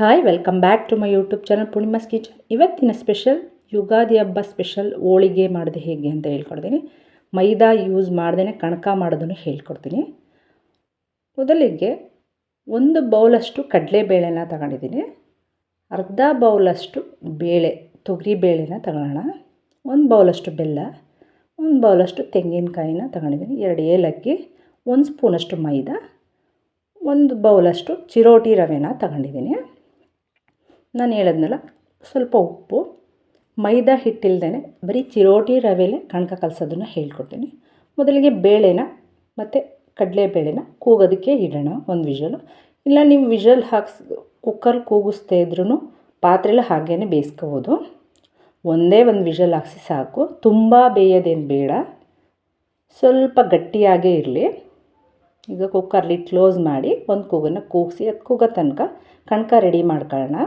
Hi welcome back to my YouTube channel Poornima's kitchen ಇವತ್ತಿನ special Ugadi ಹಬ್ಬ special ಹೋಳಿಗೆ ಮಾಡಿದೆ ಹೇಗೆ ಅಂತ ಹೇಳ್ಕೊಡ್ತೀನಿ. ಮೈದಾ ಯೂಸ್ ಮಾಡ್ದೇ ಕಣಕ ಮಾಡೋದನ್ನು ಹೇಳ್ಕೊಡ್ತೀನಿ. ಮೊದಲಿಗೆ ಒಂದು ಬೌಲಷ್ಟು ಕಡಲೆಬೇಳೆನ ತಗೊಂಡಿದ್ದೀನಿ. ಅರ್ಧ ಬೌಲಷ್ಟು ಬೇಳೆ, ತೊಗರಿ ಬೇಳೆನ ತಗೊಳ್ಳೋಣ. ಒಂದು ಬೌಲಷ್ಟು ಬೆಲ್ಲ, ಒಂದು ಬೌಲಷ್ಟು ತೆಂಗಿನಕಾಯಿನ ತಗೊಂಡಿದ್ದೀನಿ. ಎರಡು ಏಲಕ್ಕಿ, ಒಂದು ಸ್ಪೂನಷ್ಟು ಮೈದಾ, ಒಂದು ಬೌಲಷ್ಟು ಚಿರೋಟಿ ರವೆನ ತಗೊಂಡಿದ್ದೀನಿ. ನಾನು ಹೇಳಿದ್ನಲ್ಲ, ಸ್ವಲ್ಪ ಉಪ್ಪು, ಮೈದಾ ಹಿಟ್ಟಿಲ್ದೇ ಬರೀ ಚಿರೋಟಿ ರವೆಲೆ ಕಣಕ ಕಲಸೋದನ್ನು ಹೇಳ್ಕೊಡ್ತೀನಿ. ಮೊದಲಿಗೆ ಬೇಳೆನ ಮತ್ತು ಕಡಲೆಬೇಳೆನ ಕೂಗೋದಕ್ಕೆ ಇಡೋಣ ಒಂದು ವಿಷಲು ಇಲ್ಲ ನೀವು ವಿಷಲ್ ಹಾಕ್ಸ್ ಕುಕ್ಕರ್ ಕೂಗಿಸ್ದೇ ಇದ್ರೂ ಪಾತ್ರೆಲಿ ಹಾಗೇ ಬೇಯಿಸ್ಕೋಬೋದು. ಒಂದೇ ಒಂದು ವಿಷಲ್ ಹಾಕ್ಸಿ ಸಾಕು. ತುಂಬ ಬೇಯೋದೇನು ಬೇಡ. ಸ್ವಲ್ಪ ಗಟ್ಟಿಯಾಗೇ ಇರಲಿ. ಈಗ ಕುಕ್ಕರ್ಲಿ ಕ್ಲೋಸ್ ಮಾಡಿ ಒಂದು ಕೂಗನ್ನು ಕೂಗಿಸಿ, ಅದು ಕೂಗೋ ತನಕ ಕಣಕ ರೆಡಿ ಮಾಡ್ಕೊಳ್ಳೋಣ.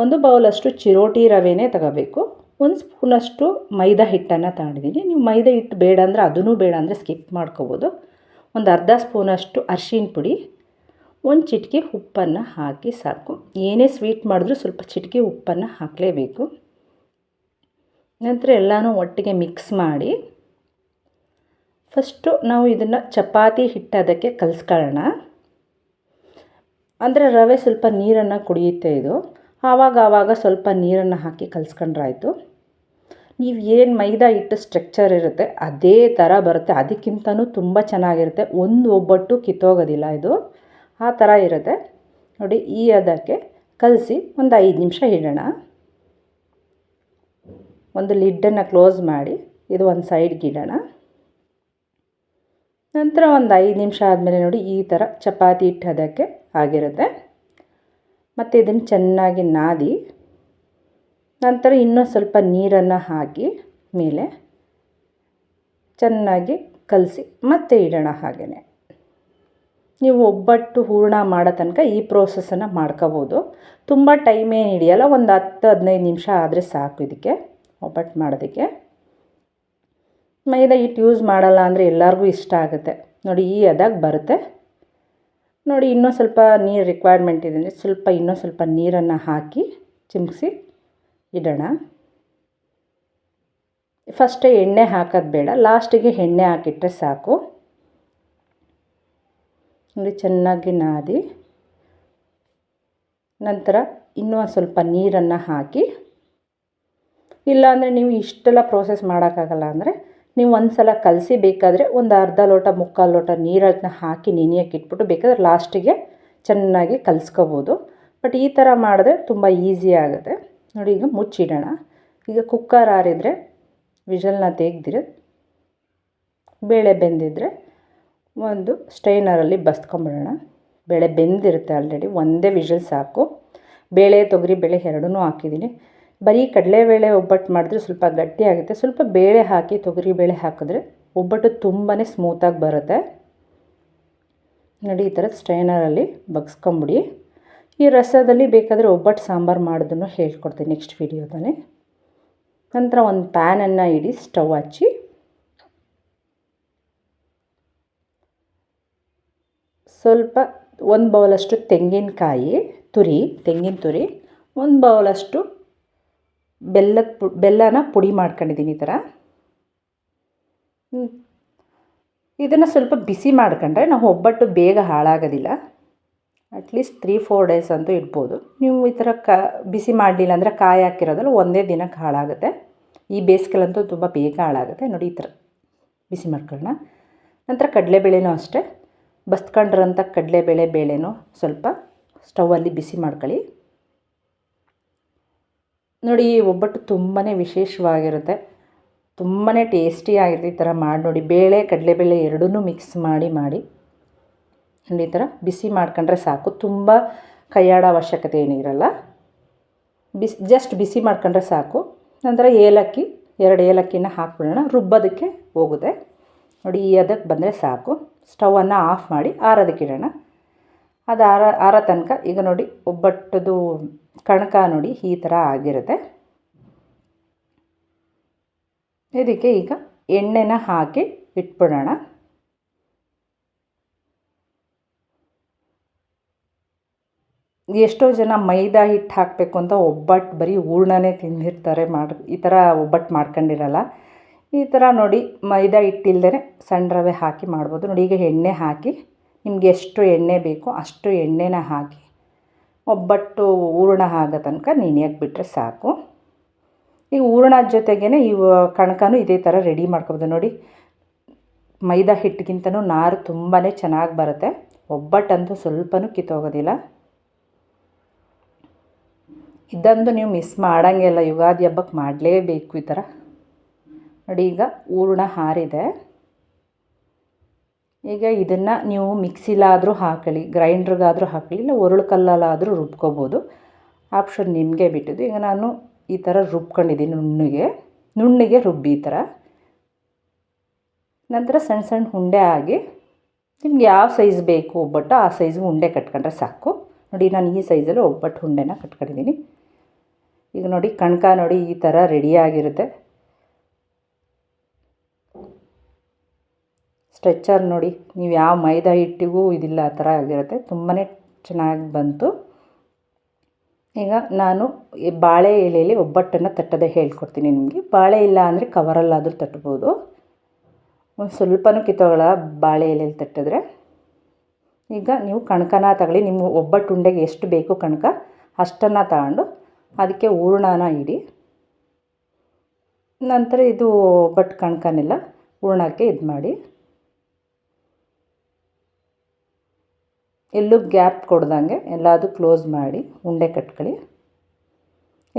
ಒಂದು ಬೌಲಷ್ಟು ಚಿರೋಟಿ ರವೆನೇ ತಗೋಬೇಕು. ಒಂದು ಸ್ಪೂನಷ್ಟು ಮೈದಾ ಹಿಟ್ಟನ್ನು ತಗೊಂಡಿದ್ದೀನಿ. ನೀವು ಮೈದಾ ಹಿಟ್ಟು ಬೇಡ ಅಂದರೆ ಅದೂ ಬೇಡ ಅಂದರೆ ಸ್ಕಿಪ್ ಮಾಡ್ಕೋಬೋದು. ಒಂದು ಅರ್ಧ ಸ್ಪೂನಷ್ಟು ಅರ್ಶಿನ ಪುಡಿ. ಒಂದು ಚಿಟಿಕೆ ಉಪ್ಪನ್ನು ಹಾಕಿ ಸಾಕು. ಏನೇ ಸ್ವೀಟ್ ಮಾಡಿದ್ರೂ ಸ್ವಲ್ಪ ಚಿಟಿಕೆ ಉಪ್ಪನ್ನು ಹಾಕಲೇಬೇಕು. ನಂತರ ಎಲ್ಲನೂ ಒಟ್ಟಿಗೆ ಮಿಕ್ಸ್ ಮಾಡಿ. ಫಸ್ಟು ನಾವು ಇದನ್ನು ಚಪಾತಿ ಹಿಟ್ಟು ಅದಕ್ಕೆ ಕಲಿಸ್ಕೊಳ್ಳೋಣ. ಅಂದರೆ ರವೆ ಸ್ವಲ್ಪ ನೀರನ್ನು ಕುಡಿಯುತ್ತೆ ಇದು. ಆವಾಗ ಆವಾಗ ಸ್ವಲ್ಪ ನೀರನ್ನು ಹಾಕಿ ಕಲಿಸ್ಕೊಂಡ್ರಾಯ್ತು. ನೀವು ಏನು ಮೈದಾ ಹಿಟ್ಟು ಸ್ಟ್ರಕ್ಚರ್ ಇರುತ್ತೆ ಅದೇ ಥರ ಬರುತ್ತೆ. ಅದಕ್ಕಿಂತನೂ ತುಂಬ ಚೆನ್ನಾಗಿರುತ್ತೆ. ಒಂದು ಒಬ್ಬಟ್ಟು ಕಿತ್ತೋಗೋದಿಲ್ಲ ಇದು. ಆ ಥರ ಇರುತ್ತೆ. ನೋಡಿ, ಈ ಅದಕ್ಕೆ ಕಲಸಿ ಒಂದು ಐದು ನಿಮಿಷ ಇಡೋಣ. ಒಂದು ಲಿಡ್ಡನ್ನು ಕ್ಲೋಸ್ ಮಾಡಿ ಇದು ಒಂದು ಸೈಡ್ಗೆ ಇಡೋಣ. ನಂತರ ಒಂದು ಐದು ನಿಮಿಷ ಆದಮೇಲೆ ನೋಡಿ, ಈ ಥರ ಚಪಾತಿ ಹಿಟ್ಟು ಅದಕ್ಕೆ ಆಗಿರುತ್ತೆ. ಮತ್ತು ಇದನ್ನು ಚೆನ್ನಾಗಿ ನಾದಿ, ನಂತರ ಇನ್ನೂ ಸ್ವಲ್ಪ ನೀರನ್ನು ಹಾಕಿ ಮೇಲೆ ಚೆನ್ನಾಗಿ ಕಲಸಿ ಮತ್ತೆ ಇಡೋಣ ಹಾಗೆಯೇ ನೀವು ಒಬ್ಬಟ್ಟು ಹೂರಣ ಮಾಡೋ ತನಕ ಈ ಪ್ರೋಸೆಸನ್ನು ಮಾಡ್ಕೋಬೋದು. ತುಂಬ ಟೈಮ್ ಏನು ಹಿಡಿಯಲ್ಲ, ಒಂದು ಹತ್ತು ಹದಿನೈದು ನಿಮಿಷ ಆದರೆ ಸಾಕು ಇದಕ್ಕೆ, ಒಬ್ಬಟ್ಟು ಮಾಡೋದಕ್ಕೆ. ಮೈದಾ ಹಿಟ್ಟು ಯೂಸ್ ಮಾಡಲ್ಲ ಅಂದರೆ ಎಲ್ಲರಿಗೂ ಇಷ್ಟ ಆಗುತ್ತೆ. ನೋಡಿ, ಈ ಅದಾಗ ಬರುತ್ತೆ. ನೋಡಿ, ಇನ್ನೂ ಸ್ವಲ್ಪ ನೀರು ರಿಕ್ವೈರ್ಮೆಂಟ್ ಇದೆ ಅಂದರೆ ಸ್ವಲ್ಪ ಇನ್ನೂ ಸ್ವಲ್ಪ ನೀರನ್ನು ಹಾಕಿ ಚಿಮ್ಸಿ ಇಡೋಣ. ಫಸ್ಟೇ ಎಣ್ಣೆ ಹಾಕೋದು ಬೇಡ ಲಾಸ್ಟಿಗೆ ಎಣ್ಣೆ ಹಾಕಿಟ್ರೆ ಸಾಕು. ನೋಡಿ, ಚೆನ್ನಾಗಿ ನಾದಿ. ನಂತರ ಇನ್ನೂ ಸ್ವಲ್ಪ ನೀರನ್ನು ಹಾಕಿ, ಇಲ್ಲಾಂದರೆ ನೀವು ಇಷ್ಟೆಲ್ಲ ಪ್ರೋಸೆಸ್ ಮಾಡೋಕ್ಕಾಗಲ್ಲ ಅಂದರೆ ನೀವು ಒಂದು ಸಲ ಕಲಸಿ ಬೇಕಾದರೆ ಒಂದು ಅರ್ಧ ಲೋಟ, ಮುಕ್ಕಾಲು ಲೋಟ ನೀರನ್ನು ಹಾಕಿ ನೆನೆಯೋಕೆ ಇಟ್ಬಿಟ್ಟು ಬೇಕಾದ್ರೆ ಲಾಸ್ಟಿಗೆ ಚೆನ್ನಾಗಿ ಕಲಿಸ್ಕೋಬೋದು. ಬಟ್ ಈ ಥರ ಮಾಡಿದ್ರೆ ತುಂಬ ಈಸಿ ಆಗುತ್ತೆ. ನೋಡಿ, ಈಗ ಮುಚ್ಚಿಡೋಣ. ಈಗ ಕುಕ್ಕರ್ ಆರಿದರೆ ವಿಷಲ್ನ ತೆಗ್ದಿರ. ಬೇಳೆ ಬೆಂದಿದ್ರೆ ಒಂದು ಸ್ಟೈನರಲ್ಲಿ ಬಸ್ಕೊಂಬಿಡೋಣ. ಬೇಳೆ ಬೆಂದಿರುತ್ತೆ ಆಲ್ರೆಡಿ ಒಂದೇ ವಿಷಲ್ ಸಾಕು. ಬೇಳೆ, ತೊಗರಿ, ಬೇಳೆ ಎರಡೂ ಹಾಕಿದ್ದೀನಿ. ಬರೀ ಕಡಲೆಬೇಳೆ ಒಬ್ಬಟ್ಟು ಮಾಡಿದ್ರೆ ಸ್ವಲ್ಪ ಗಟ್ಟಿಯಾಗುತ್ತೆ ಸ್ವಲ್ಪ ಬೇಳೆ ಹಾಕಿ, ತೊಗರಿ ಬೇಳೆ ಹಾಕಿದ್ರೆ ಒಬ್ಬಟ್ಟು ತುಂಬಾ ಸ್ಮೂತಾಗಿ ಬರುತ್ತೆ. ನೋಡಿ, ಈ ಥರ ಸ್ಟ್ರೈನರಲ್ಲಿ ಬಗ್ಸ್ಕೊಂಬಿಡಿ. ಈ ರಸದಲ್ಲಿ ಬೇಕಾದರೆ ಒಬ್ಬಟ್ಟು ಸಾಂಬಾರು ಮಾಡೋದನ್ನು ಹೇಳ್ಕೊಡ್ತೀನಿ ನೆಕ್ಸ್ಟ್ ವಿಡಿಯೋದಲ್ಲಿ ನಂತರ ಒಂದು ಪ್ಯಾನನ್ನು ಇಡಿ ಸ್ಟವ್ ಹಚ್ಚಿ. ಸ್ವಲ್ಪ, ಒಂದು ಬೌಲಷ್ಟು ತೆಂಗಿನಕಾಯಿ ತುರಿ, ತೆಂಗಿನ ತುರಿ, ಒಂದು ಬೌಲಷ್ಟು ಬೆಲ್ಲದ ಪು, ಬೆಲ್ಲನ ಪುಡಿ ಮಾಡ್ಕೊಂಡಿದ್ದೀನಿ ಈ ಥರ. ಇದನ್ನು ಸ್ವಲ್ಪ ಬಿಸಿ ಮಾಡ್ಕೊಂಡ್ರೆ ನಾವು ಒಬ್ಬಟ್ಟು ಬೇಗ ಹಾಳಾಗೋದಿಲ್ಲ. ಅಟ್ಲೀಸ್ಟ್ ತ್ರೀ ಫೋರ್ ಡೇಸ್ ಅಂತೂ ಇಡ್ಬೋದು ನೀವು ಈ ಥರ ಕ, ಬಿಸಿ ಮಾಡಲಿಲ್ಲ ಅಂದರೆ ಕಾಯಿ ಹಾಕಿರೋದಲ್ಲ ಒಂದೇ ದಿನಕ್ಕೆ ಹಾಳಾಗುತ್ತೆ. ಈ ಬೇಸಿಗೆಲಂತೂ ತುಂಬ ಬೇಗ ಹಾಳಾಗುತ್ತೆ. ನೋಡಿ ಈ ಥರ ಬಿಸಿ ಮಾಡ್ಕೊಳ್ಳೋಣ. ನಂತರ ಕಡಲೆಬೇಳೆನೂ ಅಷ್ಟೇ. ಬಸ್ಕೊಂಡಿರೋಂಥ ಕಡಲೆಬೇಳೆ ಬೇಳೆನೂ ಸ್ವಲ್ಪ ಸ್ಟವಲ್ಲಿ ಬಿಸಿ ಮಾಡ್ಕೊಳ್ಳಿ. ನೋಡಿ, ಈ ಒಬ್ಬಟ್ಟು ತುಂಬಾ ವಿಶೇಷವಾಗಿರುತ್ತೆ. ತುಂಬಾ ಟೇಸ್ಟಿಯಾಗಿರುತ್ತೆ ಈ ಥರ ಮಾಡಿ ನೋಡಿ. ಬೇಳೆ, ಕಡಲೆಬೇಳೆ ಎರಡೂ ಮಿಕ್ಸ್ ಮಾಡಿ ಮಾಡಿ. ಈ ಥರ ಬಿಸಿ ಮಾಡ್ಕೊಂಡ್ರೆ ಸಾಕು. ತುಂಬ ಕೈಯಾಡೋ ಅವಶ್ಯಕತೆ ಏನಿರಲ್ಲ. ಬಿಸಿ ಜಸ್ಟ್ ಬಿಸಿ ಮಾಡ್ಕೊಂಡ್ರೆ ಸಾಕು. ನಂತರ ಏಲಕ್ಕಿ, ಎರಡು ಏಲಕ್ಕಿನ ಹಾಕ್ಬಿಡೋಣ. ರುಬ್ಬೋದಕ್ಕೆ ಹೋಗುತ್ತೆ. ನೋಡಿ, ಈ ಅದಕ್ಕೆ ಬಂದರೆ ಸಾಕು. ಸ್ಟವನ್ನು ಆಫ್ ಮಾಡಿ ಆರೋದಕ್ಕಿಡೋಣ ಅದು ಆರ, ಆರೋ ತನಕ ಈಗ ನೋಡಿ ಒಬ್ಬಟ್ಟದು ಕಣಕ ನೋಡಿ ಈ ಥರ ಆಗಿರುತ್ತೆ. ಇದಕ್ಕೆ ಈಗ ಎಣ್ಣೆನ ಹಾಕಿ ಇಟ್ಬಿಡೋಣ. ಎಷ್ಟೋ ಜನ ಮೈದಾ ಹಿಟ್ಟು ಹಾಕಬೇಕು ಅಂತ ಒಬ್ಬಟ್ಟು ಬರೀ ಹೂರ್ಣನೇ ತಿಂದಿರ್ತಾರೆ ಮಾಡಿ, ಈ ಥರ ಒಬ್ಬಟ್ಟು ಮಾಡ್ಕೊಂಡಿರಲ್ಲ. ಈ ಥರ ನೋಡಿ ಮೈದಾ ಹಿಟ್ಟಿಲ್ದೇ ಸಣ್ಣ ರವೆ ಹಾಕಿ ಮಾಡ್ಬೋದು. ನೋಡಿ ಈಗ ಎಣ್ಣೆ ಹಾಕಿ ನಿಮಗೆ ಎಷ್ಟು ಎಣ್ಣೆ ಬೇಕೋ ಅಷ್ಟು ಎಣ್ಣೆನ ಹಾಕಿ ಒಬ್ಬಟ್ಟು ಹೂರ್ಣ ಆಗೋ ತನಕ ನೀನು ಬಿಟ್ಟರೆ ಸಾಕು. ಈ ಹೂರ್ಣ ಜೊತೆಗೇ ಇವು ಕಣಕನೂ ಇದೇ ಥರ ರೆಡಿ ಮಾಡ್ಕೋಬೋದು. ನೋಡಿ, ಮೈದಾ ಹಿಟ್ಟಿಗಿಂತನೂ ನಾರು ತುಂಬಾ ಚೆನ್ನಾಗಿ ಬರುತ್ತೆ. ಒಬ್ಬಟ್ಟಂತೂ ಸ್ವಲ್ಪನೂ ಕಿತ್ತೋಗೋದಿಲ್ಲ. ಇದಂತೂ ನೀವು ಮಿಸ್ ಮಾಡೋಂಗಿಲ್ಲ ಯುಗಾದಿ ಹಬ್ಬಕ್ಕೆ ಮಾಡಲೇಬೇಕು ಈ ಥರ ನೋಡಿ, ಈಗ ಹೂರ್ಣ ಹಾರಿದೆ. ಈಗ ಇದನ್ನು ನೀವು ಮಿಕ್ಸಿಲಾದರೂ ಹಾಕಲಿ ಗ್ರೈಂಡ್ರಿಗಾದರೂ ಹಾಕಲಿ ಇಲ್ಲ ಒರಳು ಕಲ್ಲಲ್ಲಾದರೂ ರುಬ್ಕೋಬೋದು. ಆಪ್ಷನ್ ನಿಮಗೆ ಬಿಟ್ಟಿದ್ದು. ಈಗ ನಾನು ಈ ಥರ ರುಬ್ಕೊಂಡಿದ್ದೀನಿ ನುಣ್ಣಗೆ. ನುಣ್ಣಗೆ ರುಬ್ಬಿ ಈ ಥರ ನಂತರ ಸಣ್ಣ ಸಣ್ಣ ಉಂಡೆ ಆಗಿ, ನಿಮ್ಗೆ ಯಾವ ಸೈಜ್ ಬೇಕು ಒಬ್ಬಟ್ಟು, ಆ ಸೈಜ್ಗೆ ಉಂಡೆ ಕಟ್ಕೊಂಡ್ರೆ ಸಾಕು. ನೋಡಿ, ನಾನು ಈ ಸೈಜಲ್ಲಿ ಒಬ್ಬಟ್ಟು ಉಂಡೆನ ಕಟ್ಕೊಂಡಿದ್ದೀನಿ. ಈಗ ನೋಡಿ, ಕಣ್ಕ ನೋಡಿ ಈ ಥರ ರೆಡಿಯಾಗಿರುತ್ತೆ ಸ್ಟ್ರೆಚ್ಚರ್ ನೋಡಿ, ನೀವು ಯಾವ ಮೈದಾ ಹಿಟ್ಟಿಗೂ ಇದಿಲ್ಲ, ಆ ಥರ ಆಗಿರುತ್ತೆ. ತುಂಬಾ ಚೆನ್ನಾಗಿ ಬಂತು. ಈಗ ನಾನು ಈ ಬಾಳೆ ಎಲೆಯಲ್ಲಿ ಒಬ್ಬಟ್ಟನ್ನು ತಟ್ಟದೆ ಹೇಳ್ಕೊಡ್ತೀನಿ ನಿಮಗೆ. ಬಾಳೆ ಇಲ್ಲ ಅಂದರೆ ಕವರಲ್ಲಾದರೂ ತಟ್ಬೋದು. ಒಂದು ಸ್ವಲ್ಪನೂ ಕಿತ್ತೋಗಲ್ಲ ಬಾಳೆ ಎಲೆಯಲ್ಲಿ ತಟ್ಟಿದ್ರೆ. ಈಗ ನೀವು ಕಣಕನ ತಗೊಳ್ಳಿ. ನಿಮ್ಮ ಒಬ್ಬಟ್ಟು ಉಂಡೆಗೆ ಎಷ್ಟು ಬೇಕು ಕಣಕ, ಅಷ್ಟನ್ನು ತಗೊಂಡು ಅದಕ್ಕೆ ಹೂರ್ಣನ ಇಡಿ. ನಂತರ ಇದು ಒಬ್ಬಟ್ಟು ಕಣಕನೆಲ್ಲ, ಹೂರ್ಣಕ್ಕೆ ಇದು ಮಾಡಿ ಎಲ್ಲೂ ಗ್ಯಾಪ್ ಕೊಡ್ದಂಗೆ ಎಲ್ಲಾದೂ ಕ್ಲೋಸ್ ಮಾಡಿ ಉಂಡೆ ಕಟ್ಕೊಳ್ಳಿ.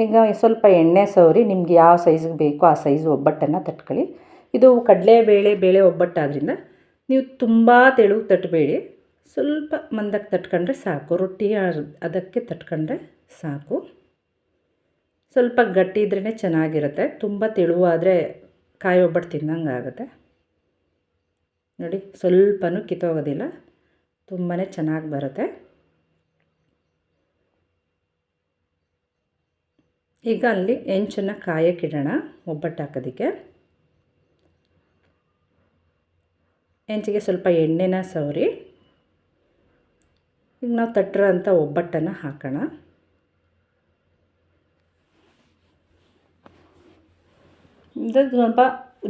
ಈಗ ಸ್ವಲ್ಪ ಎಣ್ಣೆ ಸವರಿ, ನಿಮ್ಗೆ ಯಾವ ಸೈಜಿಗೆ ಬೇಕೋ ಆ ಸೈಜ್ ಒಬ್ಬಟ್ಟನ್ನು ತಟ್ಕೊಳ್ಳಿ. ಇದು ಕಡಲೆಬೇಳೆ ಬೇಳೆ ಒಬ್ಬಟ್ಟಾದ್ರಿಂದ ನೀವು ತುಂಬ ತೆಳು ತಟ್ಟಬೇಡಿ ಸ್ವಲ್ಪ ಮಂದಕ್ಕೆ ತಟ್ಕೊಂಡ್ರೆ ಸಾಕು, ರೊಟ್ಟಿ ಅದಕ್ಕೆ ತಟ್ಕೊಂಡ್ರೆ ಸಾಕು. ಸ್ವಲ್ಪ ಗಟ್ಟಿ ಇದ್ರೇ ಚೆನ್ನಾಗಿರುತ್ತೆ, ತುಂಬ ತೆಳುವಾದರೆ ಕಾಯಿ ಒಬ್ಬಟ್ಟು ತಿನ್ನಂಗೆ ಆಗುತ್ತೆ ನೋಡಿ, ಸ್ವಲ್ಪನೂ ಕಿತ್ತೋಗೋದಿಲ್ಲ. ತುಂಬಾ ಚೆನ್ನಾಗಿ ಬರುತ್ತೆ. ಈಗ ಅಲ್ಲಿ ಹೆಂಚನ್ನು ಕಾಯಕ್ಕಿಡೋಣ ಒಬ್ಬಟ್ಟು ಹಾಕೋದಕ್ಕೆ. ಹೆಂಚಿಗೆ ಸ್ವಲ್ಪ ಎಣ್ಣೆನ ಸವರಿ. ಈಗ ನಾವು ತಟ್ಟಿರೋ ಅಂಥ ಒಬ್ಬಟ್ಟನ್ನು ಹಾಕೋಣ. ಸ್ವಲ್ಪ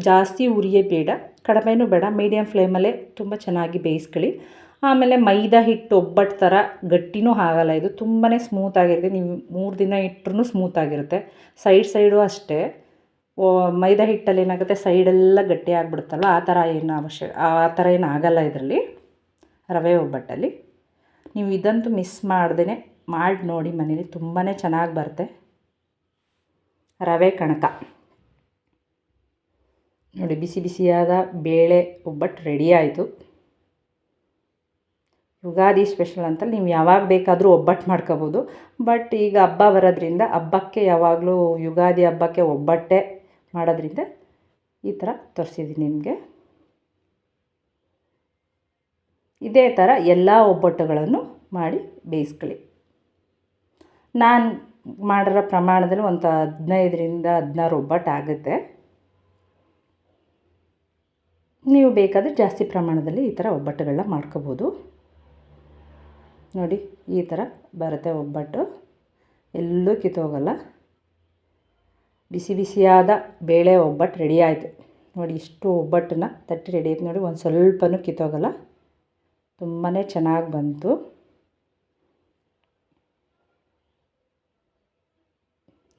ಜಾಸ್ತಿ ಉರಿಯೇ ಬೇಡ, ಕಡಿಮೆನೂ ಬೇಡ ಮೀಡಿಯಮ್ ಫ್ಲೇಮಲ್ಲೇ ತುಂಬ ಚೆನ್ನಾಗಿ ಬೇಯಿಸ್ಕೊಳ್ಳಿ. ಆಮೇಲೆ ಮೈದಾ ಹಿಟ್ಟು ಒಬ್ಬಟ್ಟು ಥರ ಗಟ್ಟಿನೂ ಆಗಲ್ಲ. ಇದು ತುಂಬಾ ಸ್ಮೂತಾಗಿರುತ್ತೆ ನೀವು ಮೂರು ದಿನ ಇಟ್ಟರೂ ಸ್ಮೂತಾಗಿರುತ್ತೆ ಸೈಡ್ ಸೈಡು ಅಷ್ಟೇ. ಮೈದಾ ಹಿಟ್ಟಲ್ಲಿ ಏನಾಗುತ್ತೆ? ಸೈಡೆಲ್ಲ ಗಟ್ಟಿ ಆಗಿಬಿಡುತ್ತಲ್ಲ ಆ ಥರ ಏನು ಅವಶ್ಯ, ಆ ಥರ ಏನು ಆಗಲ್ಲ ಇದರಲ್ಲಿ. ರವೆ ಒಬ್ಬಟ್ಟಲ್ಲಿ. ನೀವು ಇದಂತೂ ಮಿಸ್ ಮಾಡ್ದೇ ಮಾಡಿ ನೋಡಿ ಮನೇಲಿ. ತುಂಬಾ ಚೆನ್ನಾಗಿ ಬರುತ್ತೆ. ರವೆ ಕಣಕ. ನೋಡಿ, ಬಿಸಿ ಬಿಸಿಯಾದ ಬೇಳೆ ಒಬ್ಬಟ್ಟು ರೆಡಿ ಆಯಿತು. ಯುಗಾದಿ ಸ್ಪೆಷಲ್ ಅಂತ ನೀವು ಯಾವಾಗ ಬೇಕಾದರೂ ಒಬ್ಬಟ್ಟು ಮಾಡ್ಕೋಬೋದು. ಬಟ್ ಈಗ ಹಬ್ಬ ಬರೋದ್ರಿಂದ ಹಬ್ಬಕ್ಕೆ ಯಾವಾಗಲೂ ಯುಗಾದಿ ಹಬ್ಬಕ್ಕೆ ಒಬ್ಬಟ್ಟೆ ಮಾಡೋದ್ರಿಂದ ಈ ಥರ ತೋರಿಸಿದ್ದೀನಿ ನಿಮಗೆ. ಇದೇ ಥರ ಎಲ್ಲ ಒಬ್ಬಟ್ಟುಗಳನ್ನು ಮಾಡಿ ಬೇಯಿಸ್ಕೊಳ್ಳಿ. ನಾನು ಮಾಡಿರೋ ಪ್ರಮಾಣದಲ್ಲಿ ಒಂದು ಹದಿನೈದರಿಂದ ಹದಿನಾರು ಒಬ್ಬಟ್ಟು ಆಗುತ್ತೆ. ನೀವು ಬೇಕಾದರೆ ಜಾಸ್ತಿ ಪ್ರಮಾಣದಲ್ಲಿ ಈ ಥರ ಒಬ್ಬಟ್ಟುಗಳನ್ನ ಮಾಡ್ಕೋಬೋದು. ನೋಡಿ, ಈ ಥರ ಬರುತ್ತೆ ಒಬ್ಬಟ್ಟು. ಎಲ್ಲೂ ಕಿತ್ತೋಗಲ್ಲ. ಬಿಸಿ ಬಿಸಿಯಾದ ಬೇಳೆ ಒಬ್ಬಟ್ಟು ರೆಡಿ ಆಯಿತು. ನೋಡಿ, ಇಷ್ಟು ಒಬ್ಬಟ್ಟನ್ನ ತಟ್ಟಿ ರೆಡಿ ಆಯ್ತು. ನೋಡಿ, ಒಂದು ಸ್ವಲ್ಪನೂ ಕಿತ್ತೋಗಲ್ಲ. ತುಂಬಾ ಚೆನ್ನಾಗಿ ಬಂತು.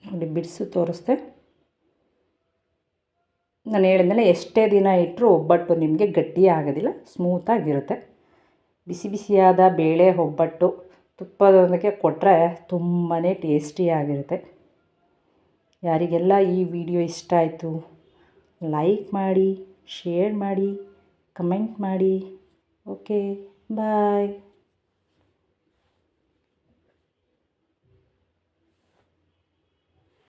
ನೋಡಿ, ಬಿಡಿಸು ತೋರಿಸ್ದೆ. ನಾನು ಹೇಳಿದ್ಮೇಲೆ ಎಷ್ಟೇ ದಿನ ಇಟ್ಟರೂ ಒಬ್ಬಟ್ಟು ನಿಮಗೆ ಗಟ್ಟಿ ಆಗೋದಿಲ್ಲ ಸ್ಮೂತಾಗಿರುತ್ತೆ ಬಿಸಿ ಬಿಸಿಯಾದ ಬೇಳೆ ಒಬ್ಬಟ್ಟು ತುಪ್ಪದೊಂದಿಗೆ ಕೊಟ್ಟರೆ ತುಂಬಾ ಟೇಸ್ಟಿಯಾಗಿರುತ್ತೆ ಯಾರಿಗೆಲ್ಲ ಈ ವಿಡಿಯೋ ಇಷ್ಟ ಆಯಿತು, ಲೈಕ್ ಮಾಡಿ, ಶೇರ್ ಮಾಡಿ, ಕಮೆಂಟ್ ಮಾಡಿ. Okay, bye.